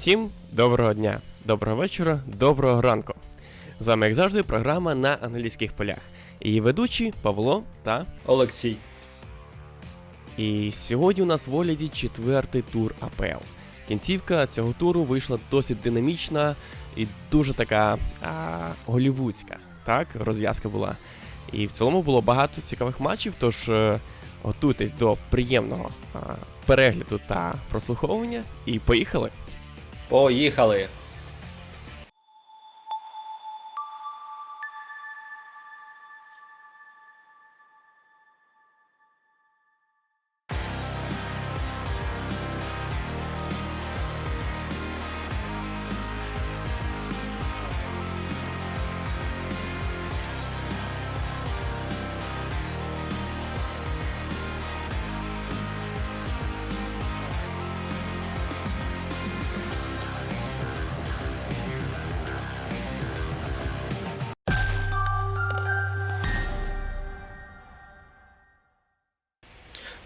Всім доброго дня, доброго вечора, доброго ранку. З вами, як завжди, програма на англійських полях. Її ведучі Павло та. Олексій. І сьогодні у нас в огляді четвертий тур АПЛ. Кінцівка цього туру вийшла досить динамічна і дуже така а, голівудська. Так, розв'язка була. І в цілому було багато цікавих матчів, тож е, готуйтесь до приємного а, перегляду та прослуховування. І поїхали! Поїхали.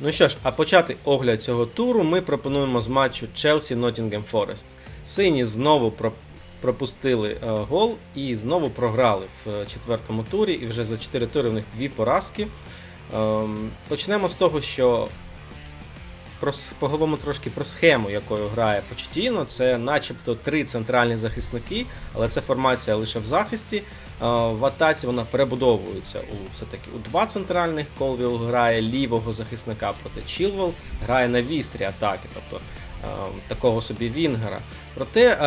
Ну що ж, а почати огляд цього туру ми пропонуємо з матчу Челсі Nottingham Forest. Сині знову про- пропустили е, гол і знову програли в е, четвертому турі, і вже за 4 тури в них дві поразки. Ем, почнемо з того, що поговоримо трошки про схему, якою грає Почтіно. Це начебто три центральні захисники, але це формація лише в захисті. Е, В атаці вона перебудовується у все-таки у два центральних. Колвіл грає лівого захисника проти Чілвел, грає на вістрі атаки, тобто такого собі Вінгера. Проте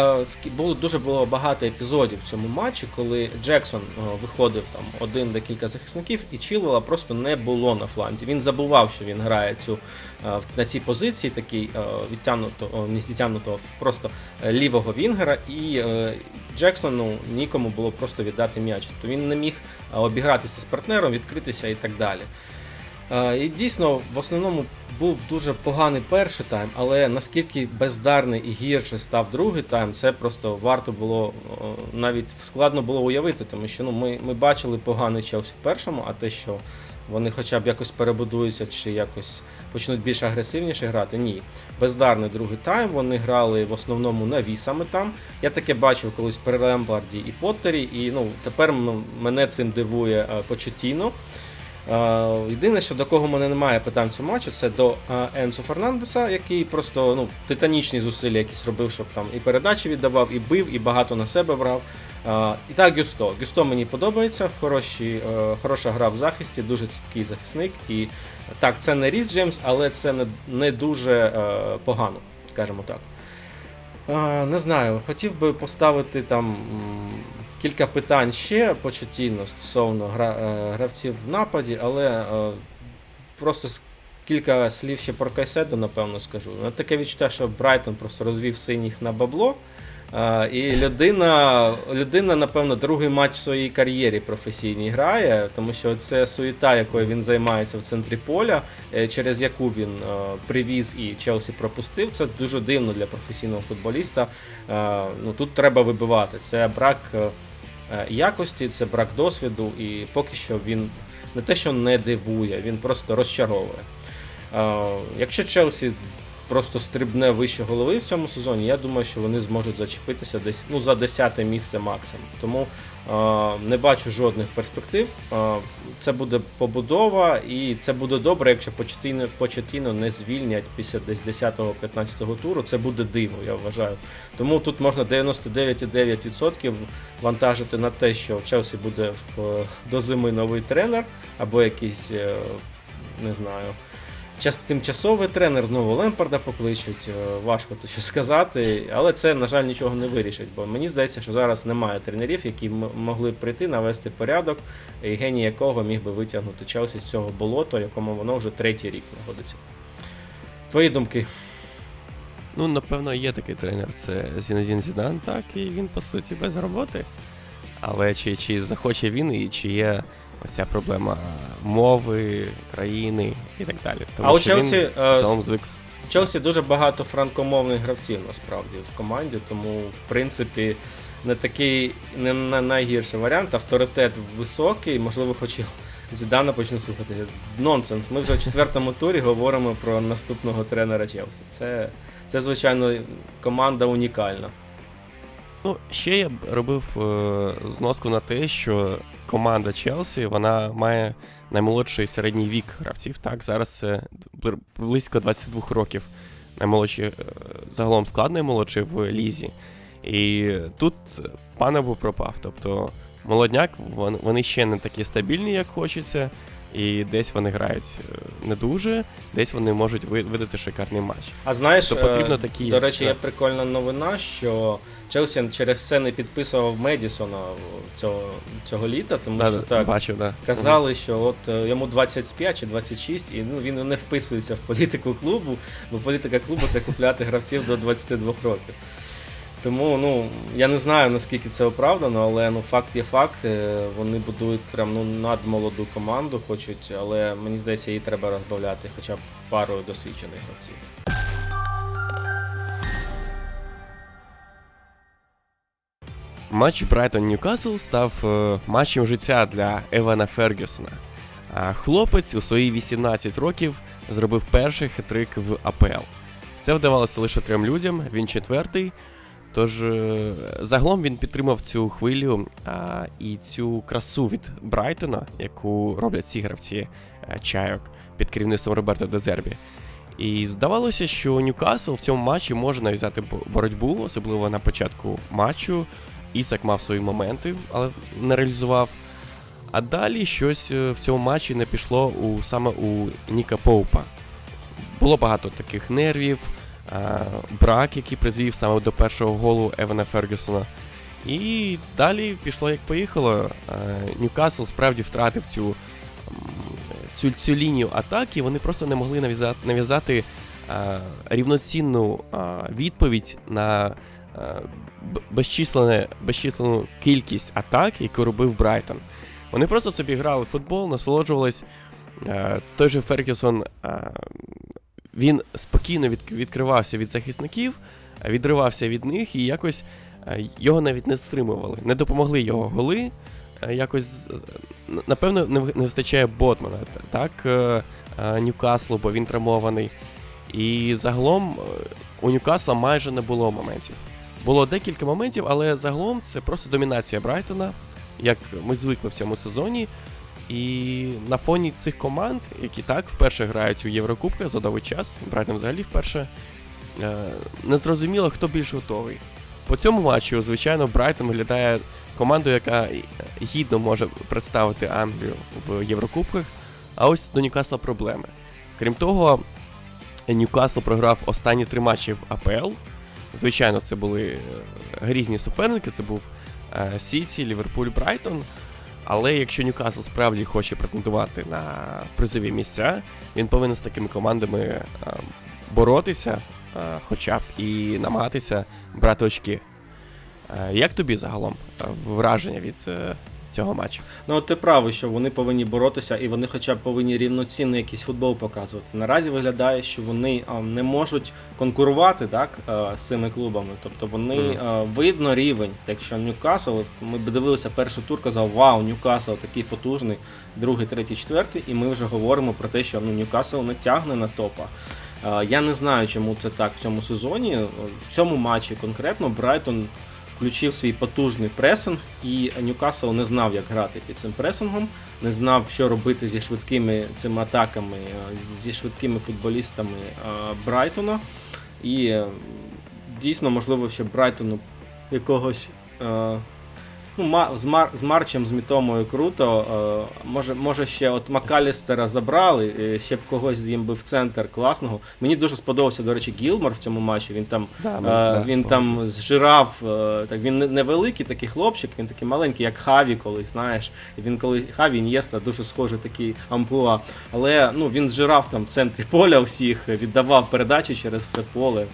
е, було дуже було багато епізодів в цьому матчі, коли Джексон е, виходив там один декілька захисників, і Чілвела просто не було на фланзі. Він забував, що він грає цю е, на цій позиції, такий е, відтягнутого, не відтягнутого, просто е, лівого Вінгера, і е, Джексону нікому було просто віддати м'яч. Тобто він не міг е, обігратися з партнером, відкритися і так далі. Е, І дійсно, в основному був дуже поганий перший тайм, але наскільки бездарний і гірше став другий тайм, це просто варто було е, навіть складно було уявити, тому що ну, ми, ми бачили поганий Челсі в першому, а те, що вони хоча б якось перебудуються чи якось почнуть більш агресивніше грати, ні. Бездарний другий тайм. Вони грали в основному наві саме там. Я таке бачив колись при Лембарді і Поттері, і ну, тепер мене цим дивує е, Почетіно. Е, Єдине, що до кого мене немає питань в цьому матчу, це до е, Енсо Фернандеса, який просто ну, титанічні зусилля якісь робив, щоб там і передачі віддавав, і бив, і багато на себе брав. Е, І так, Гюсто. Гюсто мені подобається, хороші, е, хороша гра в захисті, дуже ціпкий захисник. І так, це не Ріс Джеймс, але це не, не дуже е, погано, скажімо так. Е, Не знаю, хотів би поставити там кілька питань ще почуттійно стосовно гра, е, гравців в нападі, але е, просто кілька слів ще про Кайседо, напевно, скажу. Таке відчуття, що Брайтон просто розвів синіх на бабло. Е, І людина, людина, напевно, другий матч в своїй кар'єрі професійній грає, тому що це суєта, якою він займається в центрі поля, через яку він привіз і Челсі пропустив. Це дуже дивно для професійного футболіста. Ну тут треба вибивати. Це брак якості, це брак досвіду, і поки що він не те, що не дивує, він просто розчаровує. Е, Якщо Челсі просто стрибне вище голови в цьому сезоні, я думаю, що вони зможуть зачепитися десь ну, за 10 місце максимум. Тому е, не бачу жодних перспектив. Е, це буде побудова, і це буде добре, якщо Почтіно, Почтіно не звільнять після десь 10-15 туру. Це буде диво, я вважаю. Тому тут можна 99,9% вантажити на те, що в Челсі буде в, до зими новий тренер або якийсь, е, не знаю. Час, тимчасовий тренер знову Лемпарда покличуть, е, важко то що сказати, але це, на жаль, нічого не вирішить, бо мені здається, що зараз немає тренерів, які могли прийти, навести порядок, і геній якого міг би витягнути Челсі з цього болота, якому воно вже третій рік знаходиться. Твої думки? Ну, напевно, є такий тренер, це Зінедін Зідан, так, і він по суті без роботи. Але чи, чи захоче він і чи є ось ця проблема мови, країни і так далі. Тому А у Челсі, е, звик. Челсі дуже багато франкомовних гравців насправді в команді, тому в принципі не такий не на- найгірший варіант. Авторитет високий, можливо, хоч і Зідана почну слухати. Нонсенс. Ми вже в четвертому турі говоримо про наступного тренера Челсі. Це, це звичайно, команда унікальна. Ну, ще я б робив е, зноску на те, що команда Челсі вона має наймолодший середній вік гравців. Так, зараз це близько 22 років. Наймолодший, е, загалом склад наймолодший в лізі. І тут пане був пропав. Тобто молодняк, вони ще не такі стабільні, як хочеться. І десь вони грають е, не дуже, десь вони можуть видати шикарний матч. А знаєш, То потрібно е, такі, до речі, є прикольна новина, що Челсі через це не підписував Медісона цього, цього літа, тому Да, що так. бачу, да. Казали, що от е, йому 25 чи 26, і ну, він не вписується в політику клубу, бо політика клубу це купляти гравців до 22 років. Тому ну, я не знаю, наскільки це оправдано, але ну, факт є факт. е, Вони будують прям ну, надмолоду команду, хочуть, але мені здається, її треба розбавляти хоча б парою досвідчених гравців. Матч Брайтон-Ньюкасл став е, матчем життя для Евана Фергюсона. Хлопець у свої 18 років зробив перший хитрик в АПЛ. Це вдавалося лише трьом людям, він четвертий. Тож е, загалом він підтримав цю хвилю а, і цю красу від Брайтона, яку роблять ці гравці е, чайок під керівництвом Роберто Дезербі. І здавалося, що Ньюкасл в цьому матчі може нав'язати боротьбу, особливо на початку матчу. Ісак мав свої моменти, але не реалізував. А далі щось е, в цьому матчі не пішло у, саме у Ніка Поупа. Було багато таких нервів, брак, який призвів саме до першого голу Евана Фергюсона. І далі пішло як поїхало. Е, Ньюкасл справді втратив цю, цю, цю лінію атаки, вони просто не могли нав'язати, нав'язати рівноцінну відповідь на а, б- безчисленне, безчисленну кількість атак, яку робив Брайтон. Вони просто собі грали в футбол, насолоджувались. Е, той же Фергюсон е, він спокійно від, відкривався від захисників, е, відривався від них і якось е, його навіть не стримували. Не допомогли його голи. Е, Якось, напевно, не, вистачає Ботмана. Так, Ньюкаслу, бо він травмований. І загалом у Ньюкасла майже не було моментів. Було декілька моментів, але загалом це просто домінація Брайтона, як ми звикли в цьому сезоні. І на фоні цих команд, які так вперше грають у Єврокубках за довгий час, Брайтон взагалі вперше, е, не зрозуміло, хто більш готовий. По цьому матчу, звичайно, Брайтон виглядає командою, яка гідно може представити Англію в Єврокубках. А ось до Ньюкасла проблеми. Крім того, Ньюкасл програв останні три матчі в АПЛ. Звичайно, це були е, грізні суперники, це був е, Сіті, Ліверпуль, Брайтон. Але якщо Ньюкасл справді хоче претендувати на призові місця, він повинен з такими командами е, боротися, е, хоча б і намагатися брати очки. Е, Як тобі загалом враження від цього матчу? Ну, от ти правий, що вони повинні боротися і вони хоча б повинні рівноцінний якийсь футбол показувати. Наразі виглядає, що вони не можуть конкурувати так, е, з цими клубами. Тобто вони е, видно рівень. Якщо Ньюкасл, от ми б дивилися перший тур, казав, вау, Ньюкасл такий потужний, другий, третій, четвертий, і ми вже говоримо про те, що ну, Ньюкасл не тягне на топа. Е, Я не знаю, чому це так в цьому сезоні. В цьому матчі конкретно Брайтон включив свій потужний пресинг, і Ньюкасл не знав, як грати під цим пресингом, не знав, що робити зі швидкими цими атаками, е, зі швидкими футболістами е, Брайтона. І е, дійсно, можливо, що Брайтону якогось. Ну, з, Мар- з Марчем, з Мітомою круто. Е, може, може, ще от Макалістера забрали, ще б когось їм би в центр класного. Мені дуже сподобався, до речі, Гілмор в цьому матчі. Він там Да, Е, він там зжирав, е, так він не- невеликий такий хлопчик, він такий маленький, як Хаві колись, знаєш. Він коли Хаві Ін'єста дуже схожий такий амплуа. Але ну, він зжирав там в центрі поля всіх, віддавав передачі через все поле.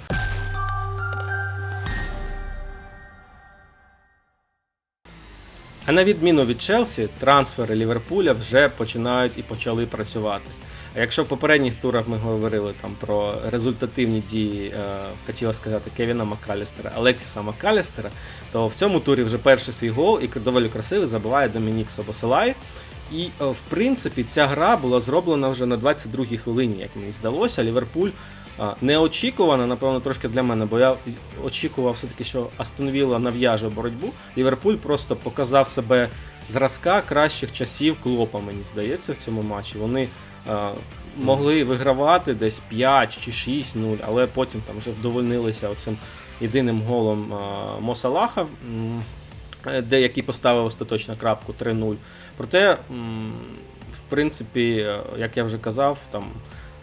А на відміну від Челсі, трансфери Ліверпуля вже починають і почали працювати. А якщо в попередніх турах ми говорили там про результативні дії, е, хотіла сказати, Кевіна Макалістера, Алексіса Макалістера, то в цьому турі вже перший свій гол і доволі красивий забиває Домінік Собоселай. І е, в принципі ця гра була зроблена вже на 22-й хвилині, як мені здалося. Ліверпуль неочікувано, напевно, трошки для мене, бо я очікував все-таки, що Астон Вілла нав'яже боротьбу. Ліверпуль просто показав себе зразка кращих часів клопа, мені здається, в цьому матчі. Вони е, могли вигравати десь 5 чи 6-0, але потім там вже вдовольнилися оцим єдиним голом е, Мосалаха, е, де який поставив остаточно крапку 3-0. Проте, в принципі, е, як я вже казав, там.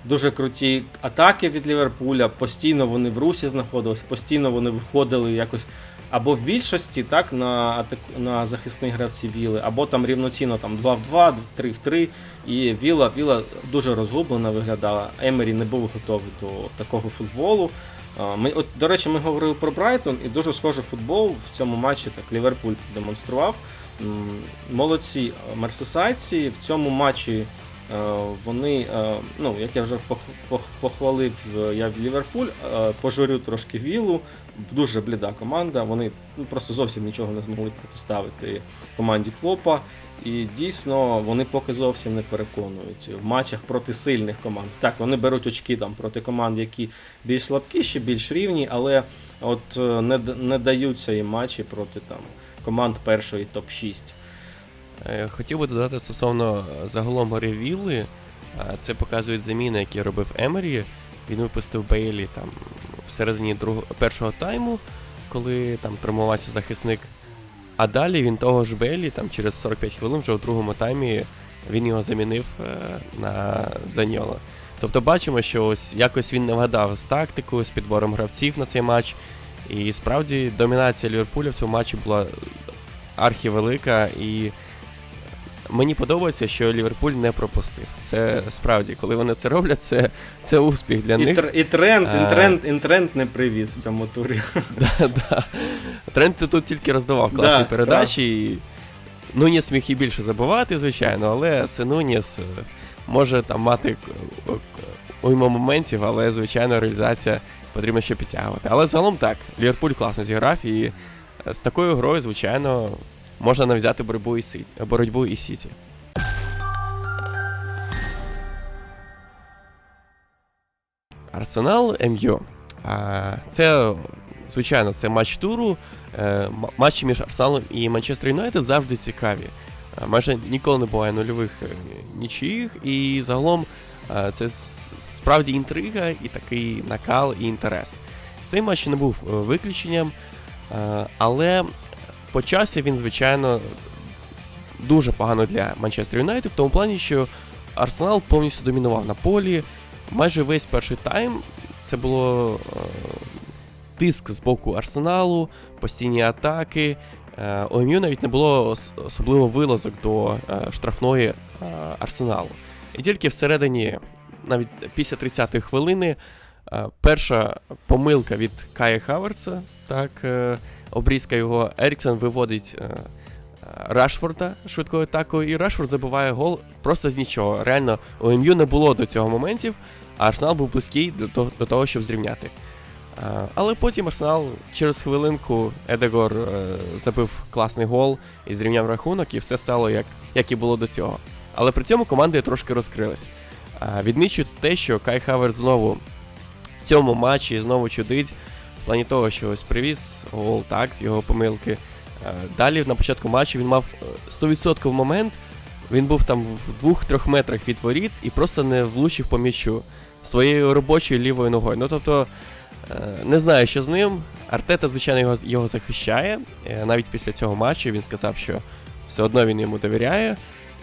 Дуже круті атаки від Ліверпуля, постійно вони в русі знаходилися, постійно вони виходили якось або в більшості, так, на, на захисних гравців Віли, або там рівноцінно там 2 в 2, 3 в 3. І Віла, Віла дуже розгублена виглядала. Емері не був готовий до такого футболу. Ми, от, до речі, ми говорили про Брайтон, і дуже схожий футбол в цьому матчі так Ліверпуль демонстрував. Молодці мерсесайці в цьому матчі. Е, Вони, е, ну як я вже пох- пох- похвалив е, я в Ліверпуль, пожурю трошки Вілу. Дуже бліда команда. Вони ну, просто зовсім нічого не змогли протиставити команді Клопа. І дійсно вони поки зовсім не переконують в матчах проти сильних команд. Так, вони беруть очки там проти команд, які більш слабкіші, більш рівні, але от не, не даються їм матчі проти там команд першої топ-6. Е, Хотів би додати стосовно е, загалом гри Вілли. Е, Це показують заміни, які робив Емері. Він випустив Бейлі там всередині другого першого тайму, коли там травмувався захисник. А далі він того ж Бейлі, там через 45 хвилин вже у другому таймі він його замінив е, на Заньола. Тобто бачимо, що ось якось він не вгадав з тактикою, з підбором гравців на цей матч. І справді домінація Ліверпуля в цьому матчі була архівелика і Мені подобається, що Ліверпуль не пропустив. Це справді, коли вони це роблять, це, це успіх для І, них. тр, і тренд, Е. і тренд, і тренд не привіз в цьому турі. Да, да. Тренд тут тільки роздавав класні Да, передачі. І... Нуніс міг і більше забивати, звичайно, але це Нуніс е, може там мати уйму моментів, але, звичайно, реалізація потрібно ще підтягувати. Але загалом так, Ліверпуль класно зіграв, і е, з такою грою, звичайно, можна навзяти боротьбу із Сі- боротьбу із Сіті. Арсенал МЮ. Це, звичайно, це матч туру. Е, Матчі між Арсеналом і Манчестер Юнайтед завжди цікаві. Е, Майже ніколи не буває нульових е, нічиїх, і загалом це справді інтрига і такий накал і інтерес. Цей матч не був виключенням, е, але почався він, звичайно, дуже погано для Манчестер Юнайтед, в тому плані, що Арсенал повністю домінував на полі. Майже весь перший тайм це було е, тиск з боку Арсеналу, постійні атаки. Е, у МЮ навіть не було ос- особливо вилазок до е, штрафної е, Арсеналу. І тільки всередині, навіть після 30-ї хвилини, е, перша помилка від Кая Хаверца, так, е, обрізка його, Еріксон виводить е, е, Рашфорда швидкою атакою, і Рашфорд забиває гол просто з нічого. Реально, у МЮ не було до цього моментів, а Арсенал був близький до, того- щоб зрівняти. Е, Але потім Арсенал через хвилинку Едегор забив класний гол і зрівняв рахунок, і все стало як, як і було до цього. Але при цьому команди трошки розкрились. Відмічу те, що Кай Хаверс знову в цьому матчі знову чудить, в плані того, що ось привіз гол так, з його помилки. Е, Далі на початку матчу він мав е, 100% момент. Він був там в 2-3 метрах від воріт і просто не влучив по м'ячу своєю робочою лівою ногою. Ну тобто, е, не знаю, що з ним. Артета, звичайно, його, його захищає. Е, Навіть після цього матчу він сказав, що все одно він йому довіряє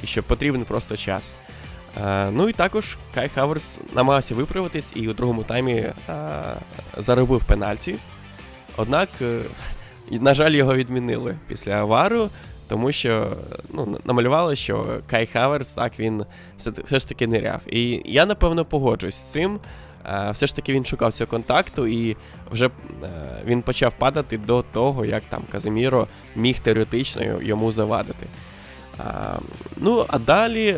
і що потрібен просто час. Е, Ну і також Кай Хаверс намагався виправитись і у другому таймі е, заробив пенальті. Однак, е, на жаль, його відмінили після авару, тому що ну, намалювали, що Кай Хаверс так він все, ж таки ниряв. І я напевно погоджуюсь з цим. Все ж таки він шукав цього контакту, і вже він почав падати до того, як там Казиміро міг теоретично йому завадити. Ну, а далі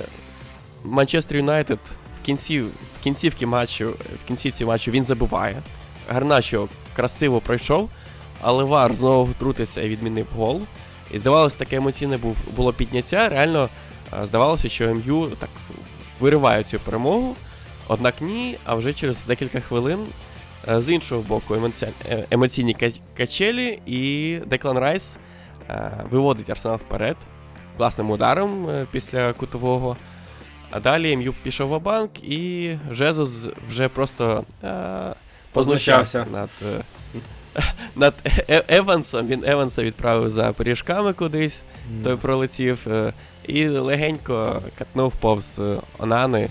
Манчестер Юнайтед в кінці, в кінцівці матчу, в кінцівці матчу він забиває. Гарначо красиво пройшов, але Вар знову втрутився і відмінив гол. І здавалося, таке емоційне був, було підняття. Реально е, здавалося, що МЮ так вириває цю перемогу. Однак ні, а вже через декілька хвилин е, з іншого боку е, емоційні качелі, і Деклан Райс виводить Арсенал вперед класним ударом після кутового. А далі МЮ пішов в банк, і Жезус вже просто е, познущався над, е, над Е- Евансом. Він Еванса відправив за пиріжками кудись, той пролетів, е, і легенько катнув повз е, Онани.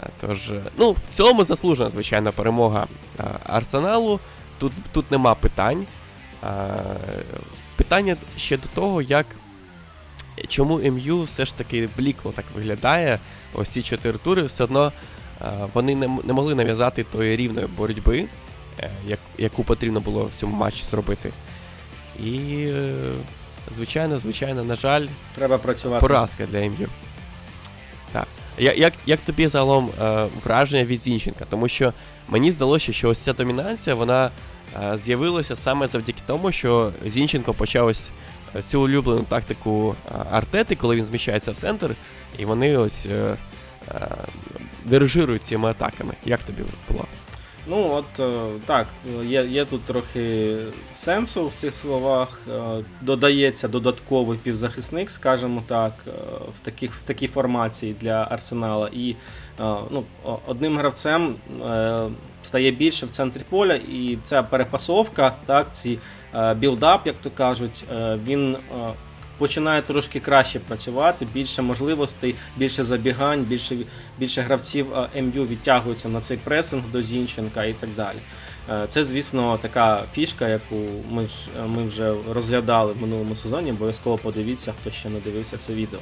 Е, Тож, е, ну, в цілому заслужена, звичайно, перемога е, Арсеналу. Тут, тут нема питань. Е, Питання ще до того, як чому МЮ все ж таки блікло так виглядає. Ось ці чотири тури, все одно е, вони не, не могли нав'язати тої рівної боротьби, е, яку потрібно було в цьому матчі зробити. І, е, звичайно, звичайно, на жаль, Треба працювати. Поразка для МЮ. Так. Я, як, як тобі загалом враження від Зінченка? Тому що мені здалося, що ось ця домінація вона з'явилася саме завдяки тому, що Зінченко почав ось цю улюблену тактику е, Артети, коли він зміщається в центр, і вони ось е, е, дирижирують цими атаками. Як тобі було? Ну, от е, так, є, є тут трохи сенсу в цих словах. Е, Додається додатковий півзахисник, скажімо так, в, таких, в такій формації для Арсенала. І ну, одним гравцем стає більше в центрі поля, і ця перепасовка, так, ці білдап, як то кажуть, е, він. е, Починає трошки краще працювати, більше можливостей, більше забігань, більше більше гравців е, МЮ відтягуються на цей пресинг до Зінченка і так далі. Е, Це, звісно, така фішка, яку ми, ж, е, ми вже розглядали в минулому сезоні. Обов'язково подивіться, хто ще не дивився це відео.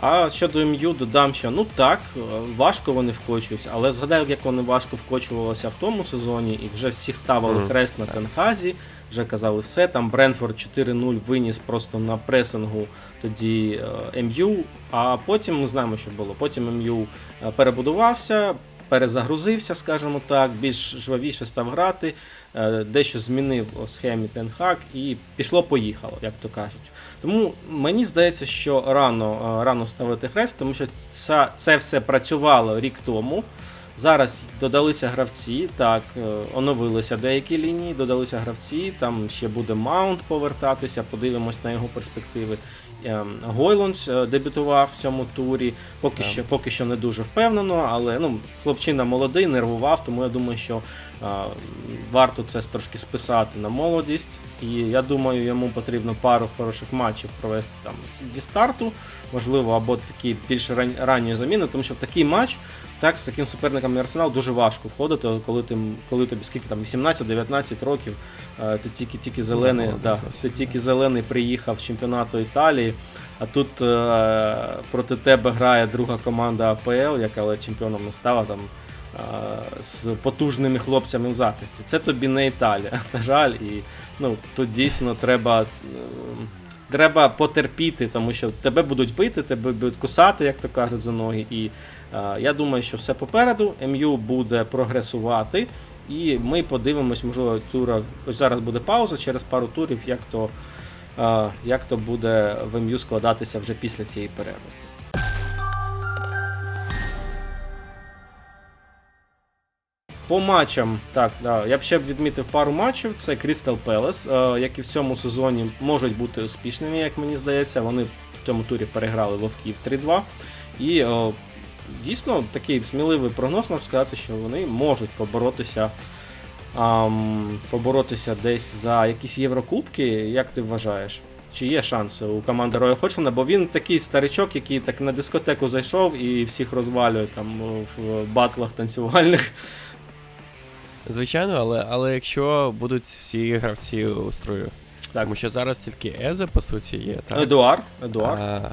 А щодо МЮ, додам, що ну так, е, важко вони вкочуються, але згадаю, як вони важко вкочувалися в тому сезоні, і вже всіх ставили Мгм. хрест на Тенхазі. Вже казали все. Там Бренфорд 4-0 виніс просто на пресингу тоді е, МЮ. А потім ми знаємо, що було. Потім МЮ е, перебудувався, перезагрузився, скажімо так, більш жвавіше став грати, е, дещо змінив у схемі Тенхак і пішло-поїхало, як то кажуть. Тому мені здається, що рано, е, рано ставити хрест, тому що це, це все працювало рік тому. Зараз додалися гравці, так, е, оновилися деякі лінії, додалися гравці, там ще буде Маунт повертатися, подивимось на його перспективи. Ем, е, дебютував в цьому турі, поки Так. що, поки що не дуже впевнено, але ну, хлопчина молодий, нервував, тому я думаю, що е, варто це трошки списати на молодість. І я думаю, йому потрібно пару хороших матчів провести там зі старту, можливо, або такі більш ран- ранньої заміни, тому що в такий матч так, з таким суперником Арсенал дуже важко входити, коли ти, коли тобі скільки там 18-19 років, е, ти тільки, тільки зелений, молодий да, ти тільки зелений приїхав з чемпіонату Італії, а тут е, проти тебе грає друга команда АПЛ, яка але чемпіоном не стала там. е, З потужними хлопцями в захисті. Це тобі не Італія, на жаль, і ну, тут дійсно треба, е, треба потерпіти, тому що тебе будуть бити, тебе будуть кусати, як то кажуть, за ноги. І я думаю, що все попереду. МЮ буде прогресувати, і ми подивимось, можливо, тура. Ось зараз буде пауза через пару турів, як то, е, як то буде в МЮ складатися вже після цієї перерви. По матчам, так, да, я б ще б відмітив пару матчів. Це Crystal Palace, е, які в цьому сезоні можуть бути успішними, як мені здається. Вони в цьому турі переграли Вовків 3-2. І е, дійсно такий сміливий прогноз можу сказати, що вони можуть поборотися, ам, поборотися десь за якісь Єврокубки. Як ти вважаєш? Чи є шанси у команди Роя Ходжсона? Бо він такий старичок, який так на дискотеку зайшов і всіх розвалює там в батлах танцювальних. Звичайно, але, але якщо будуть всі гравці у строю. Так. Тому що зараз тільки Езе, по суті, є. Так? Едуар. Едуар. А,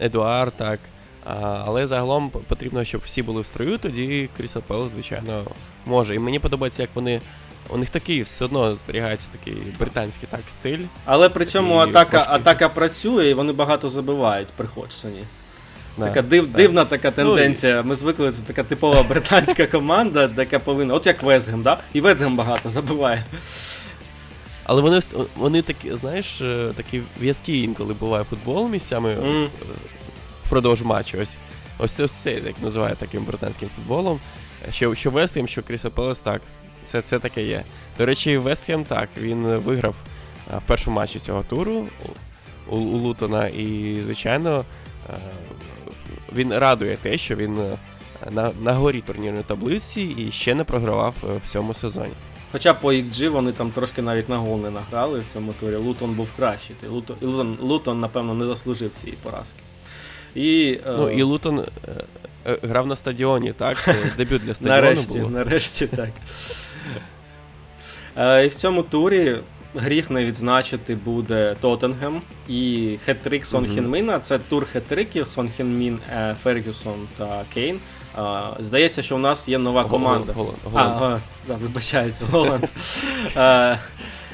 Едуард, так. А, але загалом потрібно, щоб всі були в строю, тоді Крісал Пелл, звичайно, може. І мені подобається, як вони. У них такий все одно зберігається такий британський так стиль. Але при цьому атака, трошки- атака працює і вони багато забивають при Ходжсоні. Да. Така див, так. дивна така Ну, тенденція. Ми звикли, це така типова британська команда, яка повинна. От як Вестгем, да? І Вестгем багато забиває. Але вони, вони такі, знаєш, е, такі в'язкі інколи буває футбол місцями. Мгм. Впродовж матчу. Ось ось це, це як називають таким британським футболом. Що, що Вестхем, що Кріса Пелес, так, це, це таке є. До речі, Вестхем так, він виграв в першому матчі цього туру у, у Лутона, і, звичайно, він радує те, що він на, на горі турнірної таблиці і ще не програвав е, в цьому сезоні. Хоча по XG вони там трошки навіть на гол не награли в цьому турі. Лутон був кращий. Лутон, Лутон, напевно, не заслужив цієї поразки. І, е, Ну і Лутон е, е, грав на стадіоні, так? Це дебют для стадіону нарешті, було. нарешті так. Е, і в цьому турі гріх не відзначити буде Тоттенгем і хет-трик Сон Хінміна. Це тур хет-триків Сон Хінмін, е, Фергюсон та Кейн. Е, здається, що у нас є нова команда. Голланд, Голланд. а, вибачаюсь, Голланд.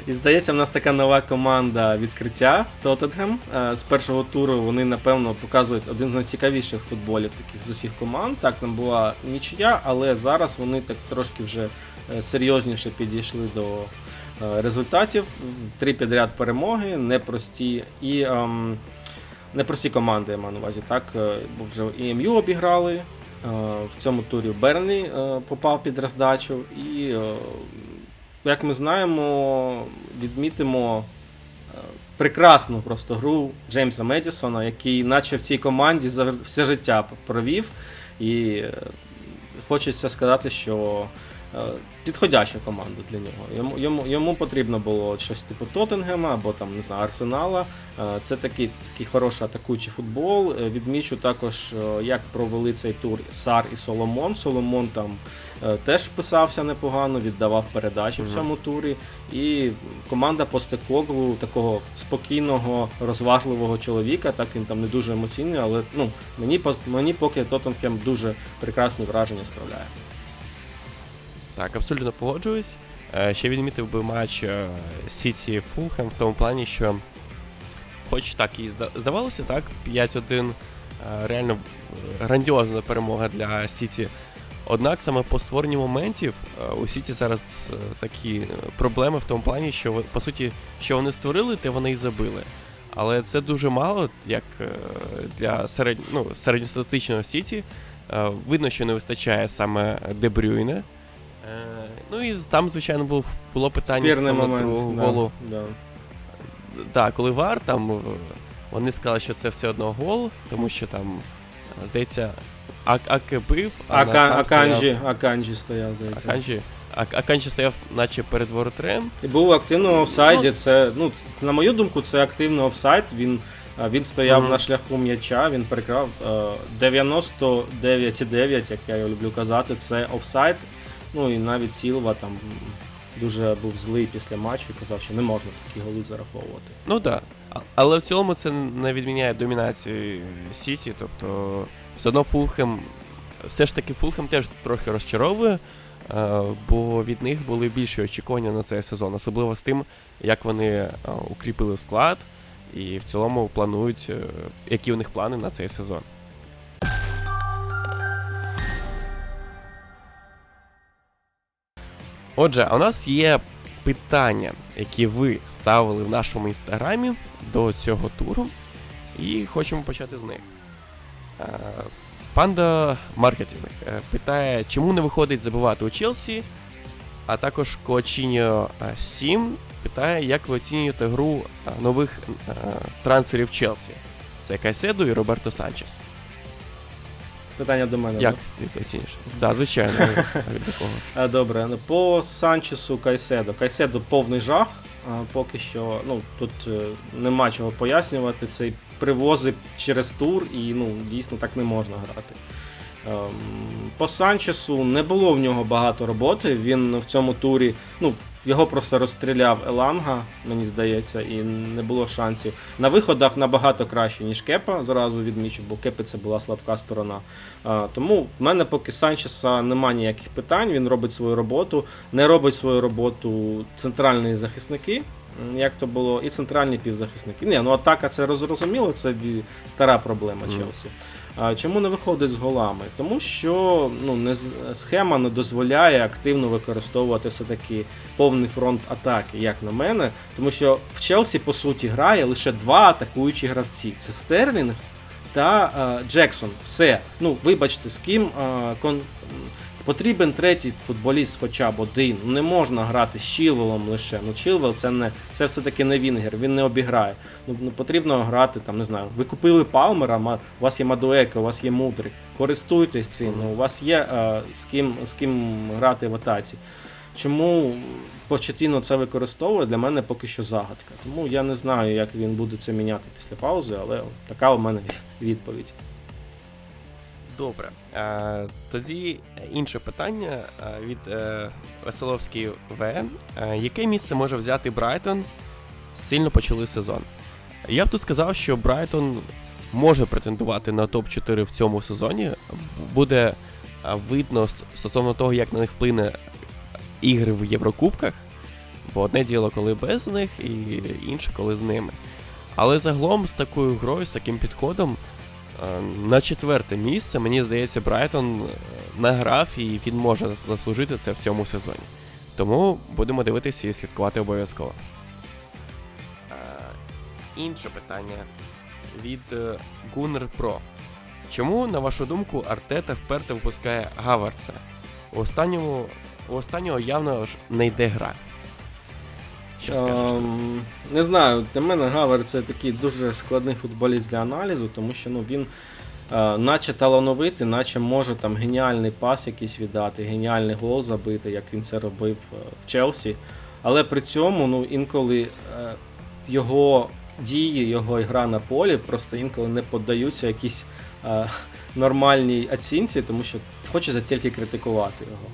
І здається, в нас така нова команда відкриття Тоттенгем. Е, З першого туру вони, напевно, показують один з найцікавіших футболів таких з усіх команд. Так, там була нічия, але зараз вони так трошки вже е, серйозніше підійшли до е, результатів. Три підряд перемоги, непрості і ем, непрості команди, я маю на увазі. Так, бо вже і МЮ обіграли. В цьому турі Бернлі е, попав під роздачу, і, як ми знаємо, відмітимо е, прекрасну просто гру Джеймса Медісона, який наче в цій команді все життя провів. І е, хочеться сказати, що е, підходяща команда для нього. Йому, йому, йому потрібно було щось типу Тоттенгема або там, не знаю, Арсенала. Е, Це такий, такий хороший атакуючий футбол. Е, Відмічу також, як провели цей тур Сар і Соломон. Соломон там теж вписався непогано, віддавав передачі в цьому турі. І команда Постекоглу, такого спокійного, розважливого чоловіка. Так він там не дуже емоційний, але ну, мені, мені поки Тоттенхем дуже прекрасні враження справляє. Так, абсолютно погоджуюсь. Е, Ще відмітив би матч Сіті Фулхем в тому плані, що, хоч так і здавалося, так, 5-1 е, реально е, грандіозна перемога для Сіті. Однак саме по створенню моментів е, у Сіті зараз е, такі е, проблеми в тому плані, що по суті, що вони створили, те вони і забили. Але це дуже мало, як е, для середнь... ну, середньостатичного Сіті. Е, Видно, що не вистачає саме Дебрюйне. Е, Ну і там, звичайно, був, було питання Спірний саме момент. другого да, голу. да. Так, коли вар, там е, вони сказали, що це все одно гол, тому що там, е, здається, Ак- Аке бив, а Ака, там Аканджі, стояв- Аканджі стояв, здається. Аканджі. Ак- Аканджі стояв, наче перед воротарем. І був активно офсайді. Ну, Це, ну, на мою думку, це активно офсайд. Він, він стояв Мгм. на шляху м'яча, він перекрав е, 99,9, як я його люблю казати, це офсайд. Ну і навіть Сілва там дуже був злий після матчу і казав, що не можна такі голи зараховувати. Ну так. Да. Але в цілому це не відміняє домінації Сіті, тобто все одно Фулхем, все ж таки Фулхем теж трохи розчаровує, е, бо від них були більші очікування на цей сезон, особливо з тим, як вони е, укріпили склад і в цілому планують, е, які у них плани на цей сезон. Отже, у нас є питання, які ви ставили в нашому інстаграмі до цього туру, і хочемо почати з них. Е, Панда Маркетинг е, питає, чому не виходить забивати у Челсі, а також Коачіньо 7 питає, як ви оцінюєте гру е, нових е, трансферів Челсі. Це Кайседо і Роберто Санчес. Питання до мене. Як да? ти це оцінюєш? Так, звичайно. від такого. Добре, ну, по Санчесу Кайседо. Кайседо повний жах. Поки що ну, тут е, нема чого пояснювати. Цей привозив через тур і ну, дійсно так не можна грати. Ем, По Санчесу не було в нього багато роботи. Він в цьому турі, ну, його просто розстріляв Еланга, мені здається, і не було шансів. На виходах набагато краще, ніж Кепа, зразу відмічу, бо Кепи це була слабка сторона. А, тому в мене поки Санчеса немає ніяких питань, він робить свою роботу. Не робить свою роботу центральні захисники, як то було, і центральні півзахисники. Ні, ну атака це розрозуміло, це стара проблема. Челсі. Чому не виходить з голами? Тому що ну, не, схема не дозволяє активно використовувати все-таки повний фронт атаки, як на мене. Тому що в Челсі, по суті, грає лише два атакуючі гравці: це Стерлінг та е, Джексон. Все. Ну, вибачте, з ким е, кон... потрібен третій футболіст хоча б один. Ну, Не можна грати з Чілвелом лише. Ну, Чілвел це не це все-таки не Вінгер, він не обіграє. Ну, ну потрібно грати там, не знаю. Ви купили Палмера, у вас є Мадуеко, у вас є Мудрик. Користуйтесь цим. Ну, у вас є е, з ким з ким грати в атаці. Чому Почетіно це використовує, для мене поки що загадка. Тому я не знаю, як він буде це міняти після паузи, але така у мене відповідь. Добре. Е, тоді інше питання е, від е, Веселовської В. Е, яке місце може взяти Брайтон? Сильно почали сезон. Я б тут сказав, що Брайтон може претендувати на топ-4 в цьому сезоні. Буде видно стосовно того, як на них вплине ігри в Єврокубках. Бо одне діло, коли без них, і інше, коли з ними. Але загалом з такою грою, з таким підходом, На четверте місце, мені здається, Брайтон е, награв і він може заслужити це в цьому сезоні. Тому будемо дивитися і слідкувати обов'язково. Е, Інше питання від Гуннер Про. Чому, на вашу думку, Артета вперто випускає Гаварца? У останньому у останнього явно ж не йде гра. Що скажеш? Ем, не знаю, для мене Гавер це такий дуже складний футболіст для аналізу, тому що ну, він е, наче талановитий, наче може там геніальний пас якийсь віддати, геніальний гол забити, як він це робив е, в Челсі. Але при цьому ну, інколи е, його дії, його гра на полі просто інколи не піддаються якійсь е, нормальній оцінці, тому що хочеться тільки критикувати його.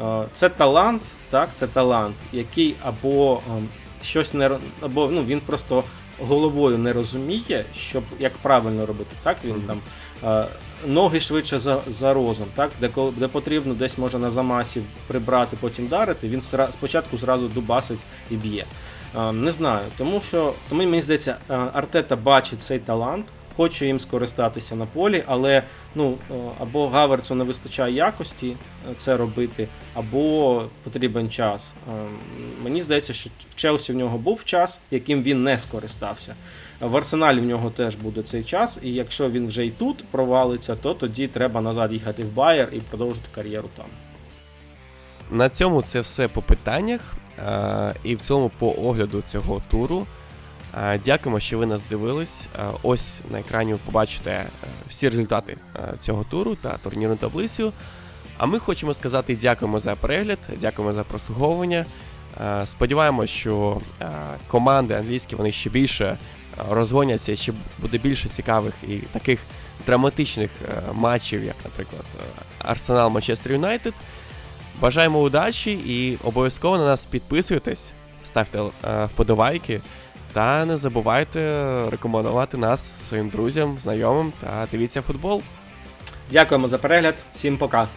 Е, Це талант, так, це талант, який або ем, щось не або ну він просто головою не розуміє, щоб як правильно робити. Так він Мгм. там е, ноги швидше за, за розум, так, де, де потрібно десь може на замасі прибрати, потім дарити, він спочатку зразу дубасить і б'є. Е, Не знаю, тому що тому мені здається, е, Артета бачить цей талант, хоче їм скористатися на полі, але ну е, або Гаверцу не вистачає якості е, це робити, або потрібен час. Е, Мені здається, що Челсі в нього був час, яким він не скористався. В Арсеналі в нього теж буде цей час, і якщо він вже і тут провалиться, то тоді треба назад їхати в Байер і продовжити кар'єру там. На цьому це все по питаннях і в цьому по огляду цього туру. Е, Дякуємо, що ви нас дивились. Е, Ось на екрані ви побачите е, всі результати цього туру та турнірну таблицю. А ми хочемо сказати дякуємо за перегляд, дякуємо за прослуговування. Сподіваємось, що команди англійські вони ще більше розгоняться, ще буде більше цікавих і таких драматичних матчів, як, наприклад, Арсенал Манчестер Юнайтед. Бажаємо удачі і обов'язково на нас підписуйтесь, ставте вподобайки та не забувайте рекомендувати нас своїм друзям, знайомим та дивіться футбол. Дякуємо за перегляд, всім пока.